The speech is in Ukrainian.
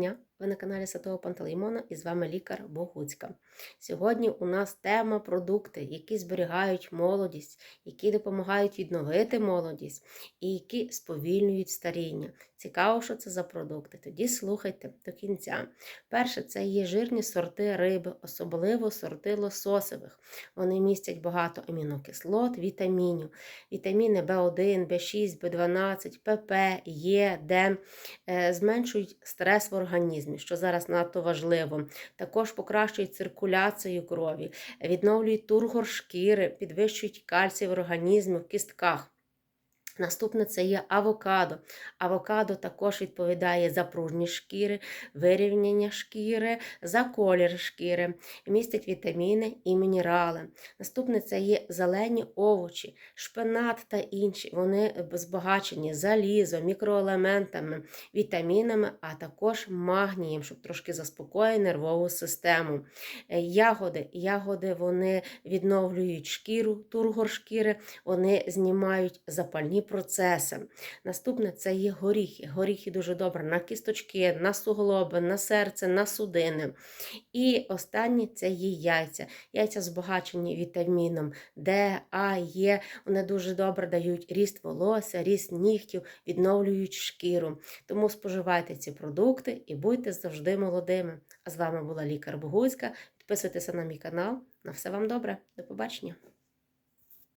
дня! Ви на каналі Святого Пантелеймона і з вами лікар Богуцька. Сьогодні у нас тема продукти, які зберігають молодість, які допомагають відновити молодість і які сповільнюють старіння. Цікаво, що це за продукти. Тоді слухайте до кінця. Перше, це є жирні сорти риби, особливо сорти лососевих. Вони містять багато амінокислот, вітамінів, вітаміни В1, В6, В12, ПП, Е, Д, е, зменшують стрес в організмі, що зараз надто важливо. Також покращують циркуляцію крові, відновлюють тургор шкіри, підвищують кальцій в організмі, в кістках. Наступне це є авокадо. Авокадо також відповідає за пружність шкіри, вирівняння шкіри, за колір шкіри, містить вітаміни і мінерали. Наступне це є зелені овочі, шпинат та інші. Вони збагачені залізом, мікроелементами, вітамінами, а також магнієм, щоб трошки заспокоїти нервову систему. Е, Ягоди. Ягоди вони відновлюють шкіру, тургор шкіри, вони знімають запальні процеси. Наступне це є горіхи. Горіхи дуже добре на кісточки, на суглоби, на серце, на судини. І останнє це є яйця. Яйця збагачені вітаміном Д, А, Е. Вони дуже добре дають ріст волосся, ріст нігтів, відновлюють шкіру. Тому споживайте ці продукти і будьте завжди молодими. А з вами була лікар Богуцька. Підписуйтеся на мій канал. На все вам добре. До побачення!